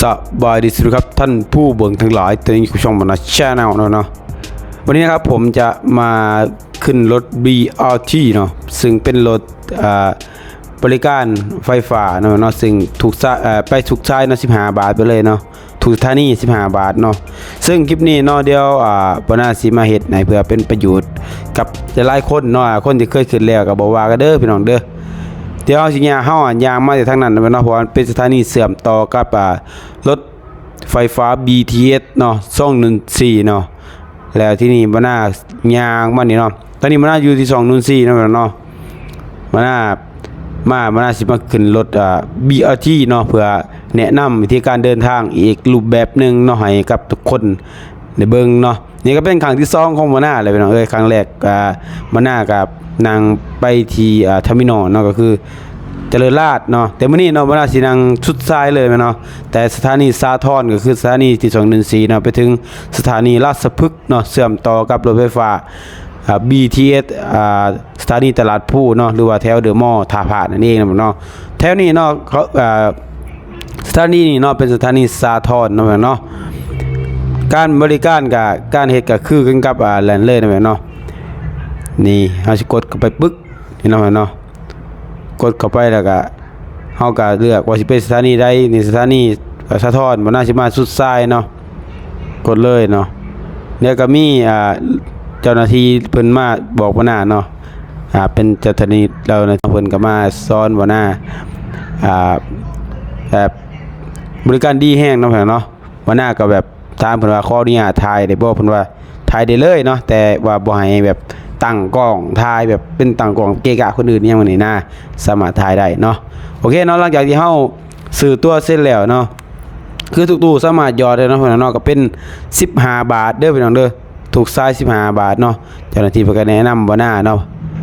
สบายดีสุดครับท่านผู้เบิ่งทั้งหลายตอนนี้อยู่กับช่องบรรณาชแนลเนาะเนาะวันนี้นะครับผมจะมาขึ้นรถ BRT เนาะซึ่งเป็นรถอ่าบริการไฟฟ้าเนาะเนาะซึ่งถูกซะเอ่อไปถูกใช้เนาะ15บหาบาทไปเลยเนาะถูกสถานี15บหาบาทเนาะซึ่งคลิปนี้เนาะเดียวอ่าบรรณาสิมาเฮ็ดให้เพื่อเป็นประโยชน์กับหลายคนเนาะคนที่เคยขึ้นแล้วก็บ่ว่ากันเด้อพี่น้องเด้อเดี๋ยวสิยาเฮาอะยางมาจากทางนั้นเนาะเพราะมันเป็นสถานีเสื่อมต่อกับอ่า รถไฟฟ้า BTS เนาะ214เนาะแล้วที่นี่บ่น่ายางมานี่เนาะตอนนี้บ่น่าอยู่ที่214เนาะเนาะบ่น่ามาบ่น่าสิมาขึ้นรถอ่า BRT เนาะเพื่อแนะนำวิธีการเดินทางอีกรูปแบบหนึ่งเนาะให้กับทุกคนได้เบิ่งเนาะนี่ก็เป็นครั้งที่สองของบ่น่าเลยพี่น้องเอ้ยครั้งแรกอ่าบ่น่ากับนางไปที่อ่าเทอร์มินอลเนาะก็คือ เจริญราษฎร์เนาะแต่มื้อนี้เนาะบ่น่าสินั่งชุดซ้ายเลยแม่เนาะแต่สถานีสาทรก็คือสถานีที่214เนาะไปถึงสถานีราชพฤกษ์เนาะเชื่อมต่อกับรถไฟฟ้าอ่า BTS อ่าสถานีตลาดพลูเนาะหรือว่าแถวเดอะมอลท่าพระนั่นเองนะเนาะแถวนี้เนาะเขาอ่าสถานีนี่เนาะเป็นสถานีสาทรเนาะแม่เนาะการบริการกับการเฮ็ดก็คือกันกับอ่าแลนเลยนะแม่เนาะนี่เฮาสิกดไปปึ๊กนี่เนาะแม่เนาะ กดเข้าไปแล้วก็เฮาก็เลือกว่าสิเป็นสถานีใดนี่สถานีสะท้อนบ่น่าสิมาสุดซ้ายเนาะกดเลยเนาะเนี่ยก็มีอ่าเจ้าหน้าที่เพิ่นมาบอกบ่หน้าเนาะอ่าเป็นเจ้าหน้าที่เรานะเพิ่นก็มาสอนบ่หน้าอ่าแบบบริการดีแฮงเนาะเนเนาะบ่หน้าก็แบบถามเพิ่นว่าขออนุญาตถ่ายได้บ่เพิ่นว่าถ่ายได้เลยเนาะแต่ว่าบ่ให้แบบ ตั้งกล้องถ่ายแบบเป็นตั้งกล้องเกะกะคนอื่นอหยังมื้อนี้นะสามารถถ่ายได้เนาะโอเคเนาะหลังจากที่เฮาซื้อตัวเสร็จแล้วเนาะคือทุกตู้สามารถยอดได้เนาะพี่น้องเนาะก็เป็น 15 บาทเด้อพี่น้องเด้อถูกซ้าย15 บาทเนาะเจ้าหน้าที่เพิ่นก็แนะนำบ่หน้าเนาะ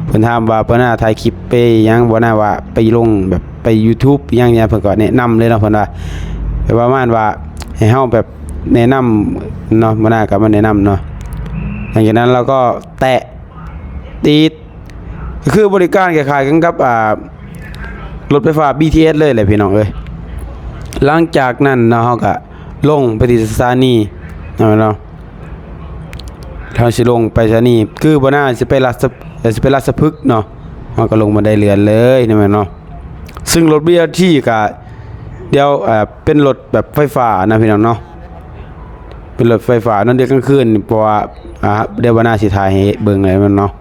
เพิ่นถามว่าบ่หน้าถ่ายคลิปไปยังบ่หน้าว่าไปลงแบบไป YouTube ยังเนี่ยเพิ่นก็แนะนำเลยเนาะเพิ่นว่าแบบประมาณว่าให้เฮาแบบแนะนำเนาะบ่หน้าก็มาแนะนำเนาะหลังจากนั้นเราก็แตะ ตีดคือบริการคล้ายๆกันกับอ่ารถไฟฟ้า BTS เลยแหละพี่น้องเอ้ยหลังจากนั้นเนาะเราก็ลงไปที่สถานีเนาะเนาะเราสิลงไปสถานีคือบ่น่าสิไปรัสสิไปรัสพฤกษ์เนาะเราก็ลงมาได้เรือนเลยนี่แม่นเนาะซึ่งรถ BRT ก็เดี๋ยวเอ่อเป็นรถแบบไฟฟ้านะพี่น้องเนาะเป็นรถไฟฟ้านั่นเดี๋ยวกลางคืนเพราะว่าอ่าเดี๋ยวบ่น่าสิถ่ายให้เบิ่งเลยมันเนาะ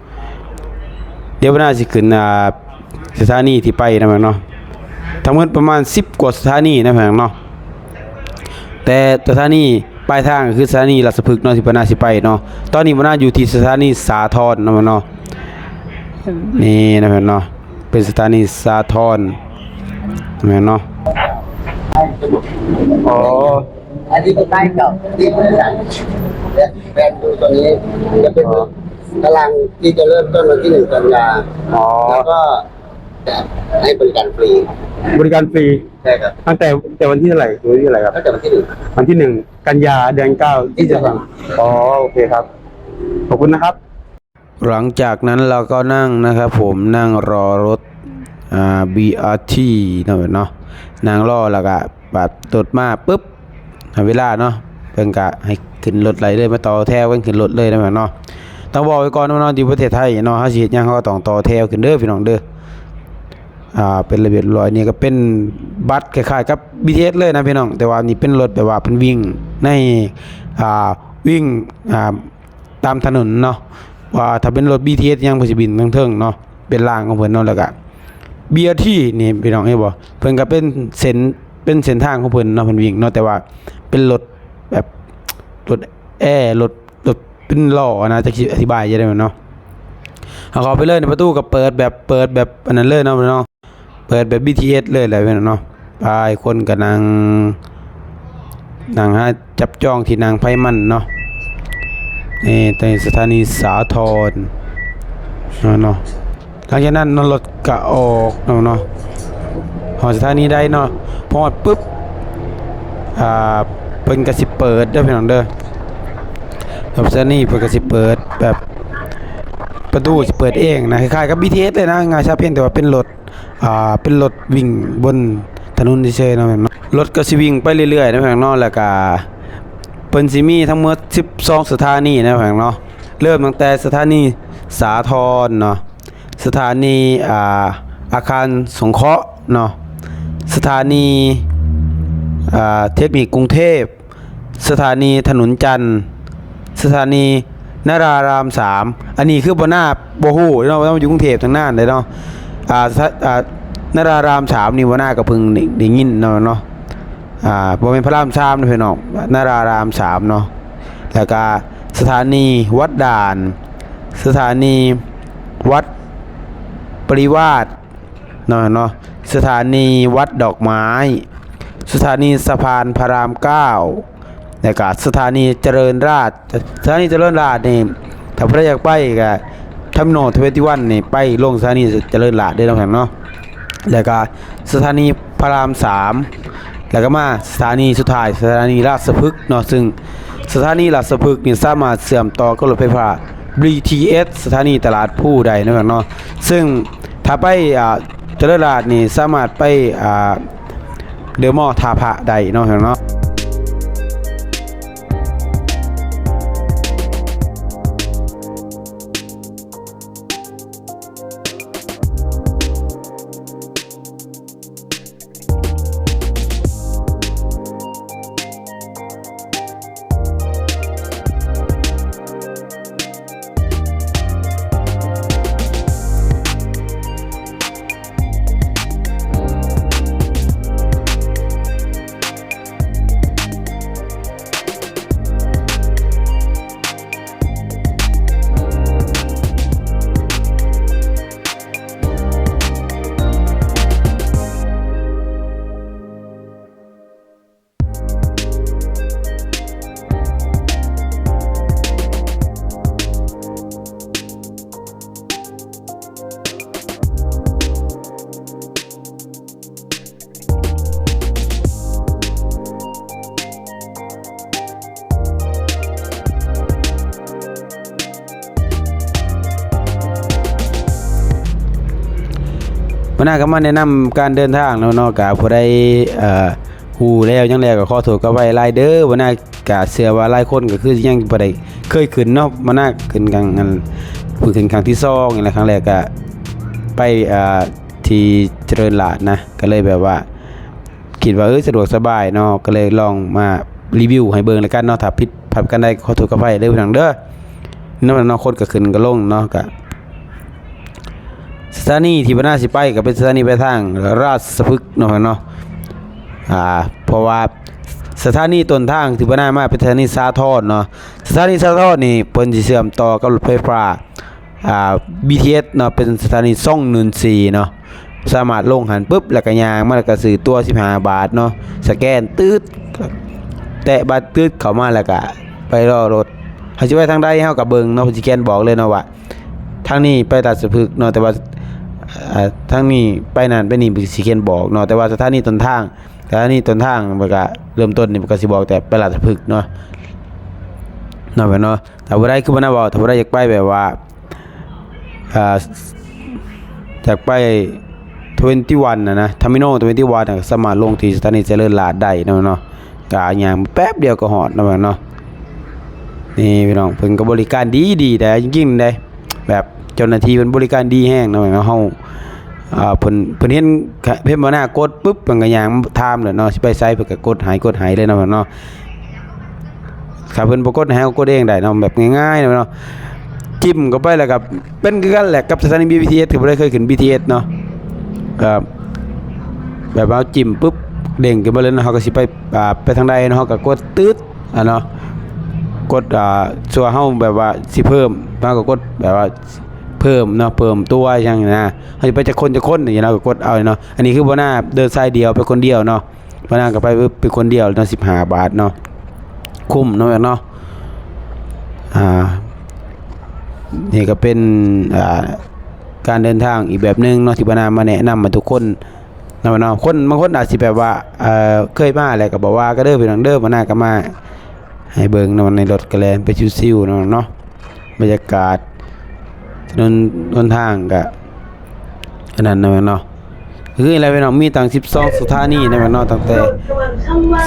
เดี๋ยวบ่น่าสิขึ้นอ่าสถานีที่ไปนะแม่นเนาะทั้งหมดประมาณ 10 กว่าสถานีนะเพื่อนเนาะแต่สถานีปลายทางคือสถานีราชพฤกเนาะที่พนาสิไปเนาะตอนนี้พนาอยู่ที่สถานีสาทรเนาะเนาะนี่นะเพื่อนเนาะเป็นสถานีสาทรนะเพื่อนเนาะอ๋ออันนี้ก็ใกล้กับที่บริษัทแบนดูตัวนี้จะเป็น ตารางที่จะเริ่มต้นวันที่หนึ่งกันยาอ๋อ แล้วก็จะให้บริการฟรีบริการฟรีใช่ครับตั้งแต่แต่วันที่เท่าไหร่วันที่เท่าไหร่ครับ ตั้งแต่วันที่หนึ่ง วันที่หนึ่งกันยาเดือนเก้าที่จะฟังอ๋อโอเคครับ ขอบคุณนะครับ หลังจากนั้นเราก็นั่งนะครับผมนั่งรอรถอ่า BRT เนาะเนาะนั่งรอแล้วก็แบบตดมาปุ๊บหาเวลาเนาะเพิ่นก็ให้ขึ้นรถไหลเลยมาต่อแถวกันขึ้นรถเลยนะเนาะ ต้องบอกไว้ก่อนว่าเนาะที่ประเทศไทยเนาะเฮาสิเฮ็ดหยังเฮาก็ต้องต่อแถวขึ้นเด้อพี่น้องเด้ออ่าเป็นระเบียบร้อยนี่ก็เป็นบัสคล้ายๆกับ BTS เลยนะพี่น้อง แต่ว่านี่เป็นรถแบบว่าเป็นวิ่งในอ่าวิ่งอ่าตามถนนเนาะว่าถ้าเป็นรถ BTS ยังเพิ่นสิบินเทิงๆเนาะเป็นรางของเพิ่นเนาะแล้วก็ BRT นี่พี่น้องเห็นบ่เพิ่นก็เป็นเส้นเป็นเส้นทางของเพิ่นเนาะเพิ่นวิ่งเนาะแต่ว่าเป็นรถแบบรถแอร์รถ เป็นหล้อนะจะอธิบายจะได้ไหมเนาะเอาเขาไปเลยในประตูก็เปิดแบบเปิดแบบอันนั้นเลยเนาะพี่น้องเปิดแบบ BTS เลยแหละพี่น้องเนาะไปคนก็นั่งนั่งฮะจับจ้องที่นางไพมันเนาะนี่ในสถานีสาทรเนาะเนาะหลังจากนั้นนรถก็ออกเนาะเนาะหอสถานีได้เนาะพอปุ๊บอ่าเพิ่นก็สิเปิดเด้อพี่องเด้อ แบบสถานีเพิ่นก็สิเปิดแบบประตูจะเปิดเองนะคล้ายๆกับ BTS เลยนะงานชาเพียงแต่ว่าเป็นรถอ่าเป็นรถวิ่งบนถนนเฉยๆนะแม่นรถก็สิวิ่งไปเรื่อยๆนะแพงเนาะแล้วก็เปิ้นสิมีทั้งหมด12 สถานีนะแพงเนาะเริ่มตั้งแต่สถานีสาทรเนาะสถานีอ่าอาคารสงเคราะห์เนาะสถานีอ่าเทคนิคกรุงเทพ สถานีถนนจันทร์ สถานีนารารามสามอันนี้คือบนหน้าโบฮูเนาะต้องอยู่กรุงเทพทางนั้นเลยเนาะอ่าอ่านารารามสามนี่บนหน้าก็เพึงได้ได้ยินเนาะเนาะอ่าบ่เป็นพระรามสามนะพี่น้องนารารามสามเนาะแล้วก็สถานีวัดด่าน สถานีวัดปริวาสเนาะเนาะสถานีวัดดอกไม้ สถานีสะพานพระรามเก้า แล้วก็สถานีเจริญราษฎร์สถานีเจริญราษฎร์นี่ถ้าพระอยากไปก็ทำโนทเวติวันนี่ไปลงสถานีเจริญราษฎร์ได้แล้วแห่งเนาะแล้วก็สถานีพระรามสามแล้วก็มาสถานีสุดท้ายสถานีราชพฤกษ์เนาะซึ่งสถานีราชพฤกษ์นี่สามารถเชื่อมต่อกับรถไฟฟ้า BTS สถานีตลาดผู้ใดนะครับเนาะซึ่งถ้าไปเจริญราษฎร์นี่สามารถไปเดอมอทาพระใดเนาะเห็นเนาะ หน้าก็มาแนะนำการเดินทางเนาะเนาะกับผู้ใดเอ่อฮู้แล้วยังแล้วก็ขอโทษกับไว้หลายเด้อวันหน้ากะเชื่อว่าหลายคนก็คือยังบ่ได้เคยขึ้นเนาะวันหน้าขึ้นครั้งนั้นเพิ่งขึ้นครั้งที่2นี่แหละครั้งแรกก็ไปเอ่อที่เจริญราษนะก็เลยแบบว่าคิดว่าเออสะดวกสบายเนาะก็เลยลองมารีวิวให้เบิ่งแล้วกันเนาะถ้าผิดพลาดกันได้ขอโทษกับไว้เด้อพี่น้องเด้อนั่นเนาะคนก็ขึ้นก็ลงเนาะก็ สถานีที่บรรณาสิไปก็เป็นสถานีไปทางราชสพฤกษ์เนาะเนาะอ่าเพราะว่าสถานีต้นทางที่บรรณามาเป็นสถานีสาทรเนาะสถานีสาทรนี่เพิ่นสิเชื่อมต่อกับรถไฟฟ้าอ่า BTS เนาะเป็นสถานีซ่องนนทรีเนาะสามารถลงหันปุ๊บแล้วก็ย่างมาแล้วก็ซื้อตัว15บาทเนาะสแกนตืดแตะบัตรตืดเข้ามาแล้วก็ไปรอรถเฮาสิไปทางใดเฮาก็เบิ่งเนาะสิแกนบอกเลยเนาะว่าทางนี้ไปตัดสะพึกเนาะแต่ว่า ทางนี้ไปนั่นไปนี่สิเขียนบอกเนาะแต่ว่าสถานีต้นทางสถานีต้นทางมันก็เริ่มต้นนี่มันก็สิบอกแต่ไปตัดพึกษ์เนาะเนาะไปเนาะถ้าบ่ได้คือบ่น่าบอกถ้าบ่ได้อยากไปแบบว่าอ่าอยากไป21นะนะทามิโน21น่ะสามารถลงที่สถานีเจริญราษฎร์ได้เนาะเนาะก็ย่างแป๊บเดียวก็ฮอดเนาะเนาะนี่พี่น้องเพิ่นก็บริการดีดีแต่จริงๆได้แบบ เจ้าหน้าที่เพิ่นบริการดีแฮงเนาะว่าเฮาอ่าเพิ่นเพิ่นเห็นเพิ่นบ่น่ากดปุ๊บเพิ่นก็ย่างถามเลยเนาะสิไปไสเพิ่นก็กดหายกดหายเลยเนาะเนาะถ้าเพิ่นบ่กดให้ก็กดเองได้เนาะแบบง่ายๆเนาะจิ้มเข้าไปแล้วก็เป็นกันแหละกับสถานี BTS ที่บ่ได้เคยขึ้น BTS เนาะครับแบบว่าจิ้มปุ๊บเด้งขึ้นมาเลยเนาะเฮาก็สิไปอ่าไปทางใดเนาะเฮาก็กดตึ๊ดอะเนาะกดอ่าส่วนเฮาแบบว่าสิเพิ่มมากก็กดแบบว่า เพิ่มเนาะเพิ่มตัวอย่างนี้นะเฮาสิไปจากคนจากคนอย่างนี้เราก็กดเอาเนาะอันนี้คือบ่หน้าเดินสายเดียวไปคนเดียวเนาะบ่หน้าก็ไปเป็นคนเดียวเนาะ15บห้าบาทเนาะคุ้มเนาะเนาะอ่านี่ก็เป็นอ่าการเดินทางอีกแบบหนึงเนาะที่บ่หน้ามาแนะนำมาทุกคนเนาะเนาะคนบางคนอาจสิแบบว่าเอ่อเคยมาแล้วก็บอกว่าก็เด้อพี่น้องเด้อบ่หน้าก็มาให้เบิ่งเนอนในรถกระแลนไปชิวๆเนาะเนาะบรรยากาศ ถนนหนทางก็อันนั้นเนาะเนาะคืออะไรพี่น้องมีตั้ง12 สถานีนะพี่น้องตั้งแต่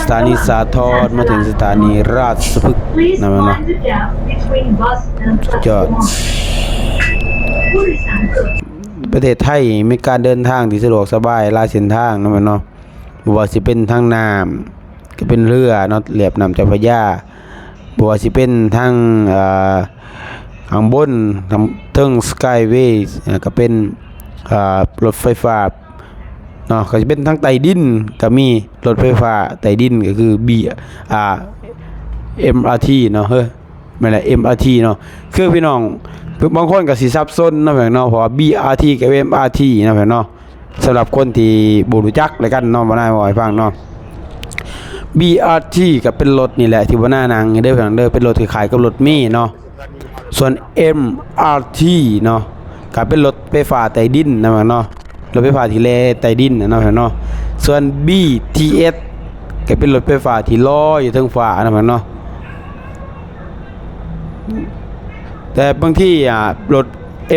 สถานีสาทรมาถึงสถานีราชพฤกษ์นะพี่น้อง mind the gap between bus and ยอดประเทศไทยมีการเดินทางที่สะดวกสบายหลายเส้นทางเนาะแม่เนาะบ่ว่าสิเป็นทางน้ำก็เป็นเรือเนาะเรียบน้ำเจ้าพระยาบ่ว่าสิเป็นทางอ่อ ข้างบนทางเทิงสกายเวย์ก็เป็นรถไฟฟ้าเนาะก็จะเป็นทางใต้ดินก็มีรถไฟฟ้าใต้ดินก็คือ B อ่า MRT เนาะเฮ้ยไม่แหละ MRT เนาะคือพี่น้องบางคนก็สิซับซ้อนนะแม่นเนาะเพราะว่า BRT กับ MRT เนาะแม่นเนาะสำหรับคนที่บ่รู้จักแล้วกันเนาะบ่ได้บ่ให้ฟังเนาะ BRT ก็เป็นรถนี่แหละที่บ่น่านั่งเด้อพี่น้องเด้อเป็นรถที่ขายกับรถเมล์เนาะ ส่วน MRT เนาะก็เป็นรถไฟฟ้าใต้ดินนะเนาะรถไฟฟ้าที่แล่ใต้ดินนะเนาะแม่นเนาะส่วน BTS ก็เป็นรถไฟฟ้าที่ลอยอยู่เทิงฟ้านะเนาะแต่บางที่อะรถ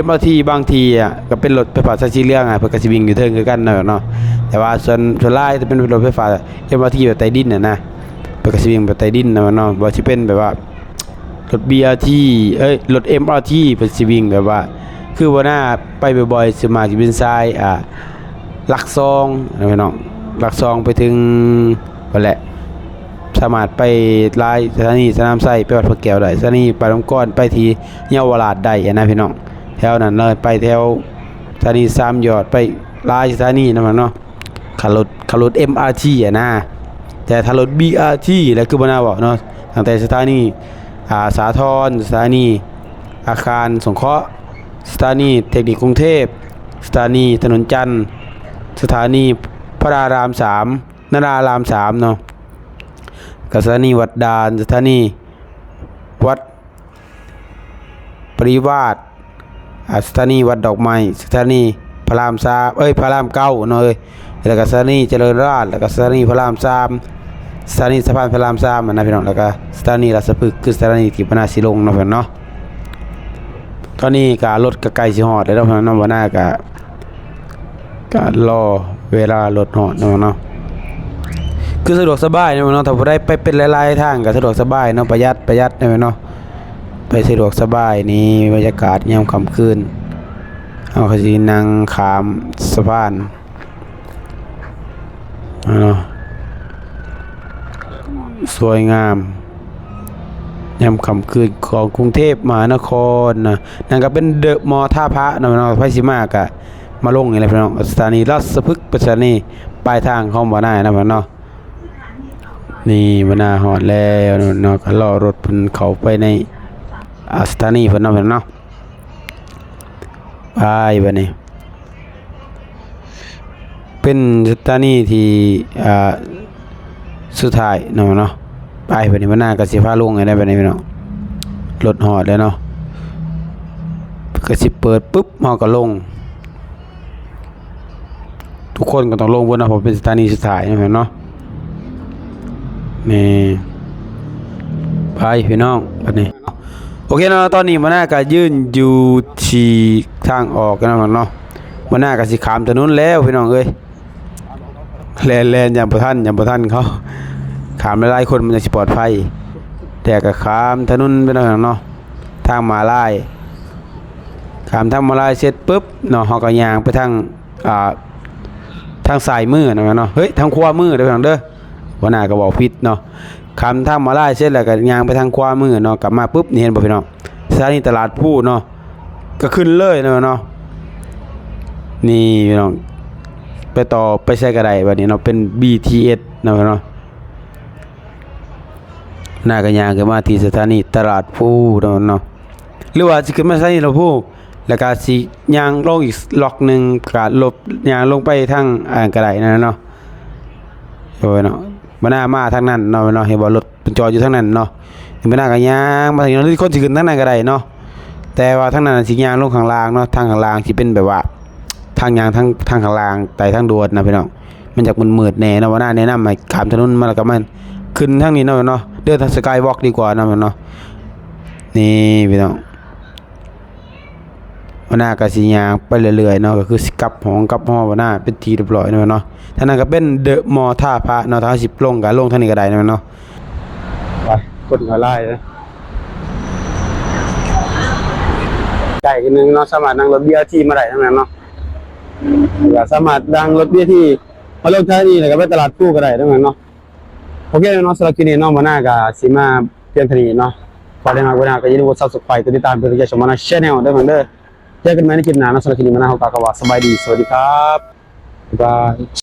MRT บางทีอะก็เป็นรถไฟฟ้าสายสีเหลืองอะเพิ่นก็สิวิ่งอยู่เทิงคือกันเนาะเนาะแต่ว่าส่วนส่วนหลายจะเป็นรถไฟฟ้า MRT แบบใต้ดินน่ะนะเพิ่นก็สิวิ่งแบบใต้ดินนะเนาะบ่สิเป็นแบบว่า รถ BRT เอ้ยรถ MRT เพิ่นสิวิ่งแบบว่า คือบ่น่าไปบ่อยๆสิมาสิเป็นสายอ่าหลักซองนะพี่น้องหลักซองไปถึงนั่นแหละสามารถไปลายสถานีสนามไส้ไปวัดพระแก้วได้สถานีไปลำก้อนไปทีเยาวราชได้อะนะพี่น้องแถวนั้นเลยไปแถวสถานีสามยอดไปลายสถานีนั่นมันเนาะขับรถขับรถ MRT อะนะแต่ถ้ารถ BRT แล้วคือบ่น่าบอกเนาะตั้งแต่สถานี สาทรสถานี อาคารสงเคราะห์ สถานีเทคนิคกรุงเทพ สถานีถนนจันทร์ สถานีพระรารามสามนารารามสามเนาะกสถานีวัดดาน สถานีวัดปริวาสอาสถานีวัดดอกไม้สถานีพระรามสามเอ้ยพระรามเก้าเนาะเอ้ยแล้วก็สถานีเจริญราษฎร์แล้วก็สถานีพระรามสาม สถานีสะพานพระรามสามอะนะพี่น้องแล้วก็สถานีราชพฤกษ์คือสถานีที่พนาสิลงเนาะพี่น้องเนาะตอนนี้ก็รถก็ใกลสิฮอดแล้วเนาะพี่น้องเนาะบ่น่าก็ก็รอเวลารถฮอดเนาะพี่น้องเนาะคือสะดวกสบายเนาะเนาะถ้าบ่ได้ไปเป็นหลายๆทางก็สะดวกสบายเนาะประหยัดประหยัดเนาะเนาะไปสะดวกสบายนี่บรรยากาศยามค่ำคืนเฮาก็สินั่งขามสะพานอาเนาะ สวยงามยามค่ำคืนของกรุงเทพมหานครนะนั่นก็เป็นเดอะมอท่าพระเนาะเนาะไผสิมากะมาลงนี่แหละพี่น้องสถานีราชพฤกษ์ป็นสถานีปลายทางของบ่ได้นะพี่น้องนี่บรรณาหอดแล้วเนาะก็รอรถเพิ่นเข้าไปในสถานีพิ่นเนาะพิ่นเนาะไปบัดนี้เป็นสถานีที่อ่า สุดท้ายเนาะเนาะไปบัดนี้บรรณาก็สิพาลงให้ได้บัดนี้พี่น้องรถหอดแล้วเนาะก็สิเปิดปุ๊บเฮาก็ลง ทุกคนก็ต้องลงบนนะเพราะเป็นสถานีสุดท้ายเนาะพี่น้องเนาะนี่ไปพี่น้องบัดนี้โอเคเนาะตอนนี้มาหน้าก็ยืนอยู่ที่ทางออกกันแล้วเนาะมาหน้าก็สิขามถนนแล้วพี่น้องเอ้ย แลนแลนอย่างประทันอย่างประทันเขาขามหลายๆคนมันจะปลอดภัยแต่ก็ขามถนนไปแล้วเนาะทางมาลายขามทางมาลายเสร็จปุ๊บเนาะเฮาก็ย่างไปทางอ่าทางซ้ายมือนะเนาะเฮ้ยทางขวามือเด้อพี่น้องเด้อหัวหน้าก็บอกผิดเนาะคำทางมาไล่เสร็จแล้วก็ย่างไปทางขวามือเนาะกลับมาปุ๊บนี่เห็นบ่พี่น้องสถานีตลาดผู้เนาะก็ขึ้นเลยเนาะเนาะนี่พี่น้อง ไปต่อไปใช้กระไดบัดนี้เนาะเป็น BTS เนาะพี่น้องหน้าก็ย่างขึ้นมาที่สถานีตลาดผู้เนาะเนาะหรือว่าสิขึ้นมาสถานีตลาดผู้แล้วก็สิยางลงอีกล็อกหนึ่งก็ลบยางลงไปทางอ่างกระไดนั่นนะเนาะโอ้ยเนาะบ่น่ามาทางนั้นเนาะเนาะเห็นบ่รถเป็นจออยู่ทางนั้นเนาะนี่บ่น่าก็ย่างมาทางนั้คนสิขึ้นทางนั้นก็ไดเนาะแต่ว่าทางนั้นสิยางลงข้างล่างเนาะทางข้างล่างสิเป็นแบบว่าางย่างทางทางข้างล่างไต่ทางด่วนนะพี่น้องมันจากมันมืดๆแน่เนาะว่าน่าแนะนำให้ข้ามถนนมาแล้วก็มันขึ้นทางนี้เนาะเนาะเดินทางสกายวอล์กดีกว่าเนาะเนาะนี่พี่น้องหัวหน้าก็สิย่างไปเรื่อยๆเนาะก็คือสิกลับห้องกลับห้องหัวหน้าเป็นทีเรียบร้อยเนาะเนาะท่านั้นก็เป็นเดอะมอท่าพระเนาะถ้าสิบลงก็ลงเท่านี้ก็ได้เนาะเนาะไปกดหัวไล่เลยใกล้กันนึงเนาะสามารถนั่งรถ BRT มาได้ทั้งนั้นเนาะ ก็สามารถดังรถเบี้ยที่มาลงท่านี้แล้วก็ไปตลาดคู่ก็ได้ทั้งนั้นเนาะโอเคเนาะสำหรับคลิปนี้เนาะมาหน้ากับซีมาเพียงเท่านี้เนาะขอได้มากกว่านี้ก็อย่าลืมกด subscribe กดติดตามเพื่อที่จะช่องมาหน้า channel ด้วยเหมือนเดิมเจอกันใหม่ในคลิปหน้านะสำหรับคลิปนี้มาหน้าขอกล่าวว่าสบายดีสวัสดีครับบ๊ายบาย